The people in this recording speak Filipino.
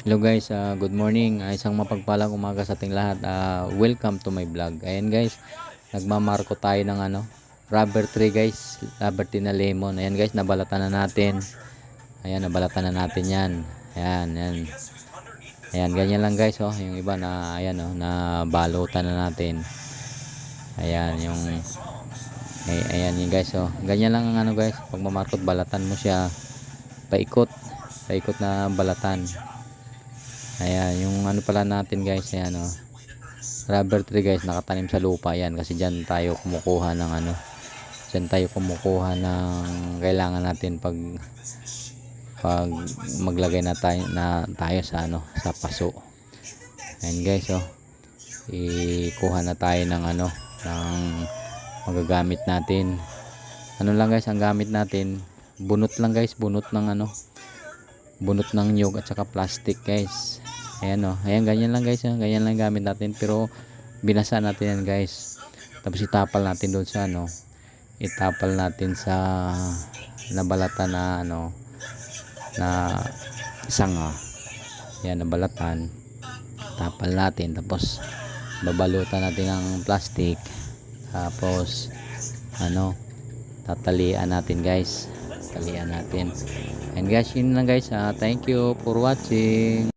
Hello guys, ah, good morning. Ah, isang mapagpalang umaga sa ating lahat. Ah, welcome to my vlog. Ayan guys, nagmamarko tayo ng ano, rubber tree guys. Rubber tree na lemon. Ayan guys, nabalatan na natin. Ayan, nabalatan na natin yan. Ayan, ayan. Ayan, ganyan lang guys. Oh. Yung iba na, ayan oh, na balutan na natin. Ayan, yung ay, ayan yun guys. Oh. Ganyan lang ang ano guys. Pag mamarkot, balatan mo siya. Paikot. Paikot na balatan. Ayan, yung ano pala natin guys, ayan o. Rubber tree guys, nakatanim sa lupa yan kasi dyan tayo kumukuha ng ano. Dyan tayo kumukuha ng kailangan natin pag pag maglagay na tayo, na tayo sa ano, sa paso. Ayan guys, oh. Ikuha na tayo ng ano, ng magagamit natin. Ano lang guys, ang gamit natin, bunot lang guys, bunot ng ano, bunot ng nyug at saka plastic guys ayan o ayan ganyan lang guys oh. ganyan lang gamit natin pero binasa natin yan guys. Tapos itapal natin doon sa ano itapal natin sa nabalatan na ano na sanga yan nabalatan. Tapal natin tapos babalutan natin ng plastic. Tapos ano tatalian natin guys. Talian natin. And guys yun lang guys ah, thank you for watching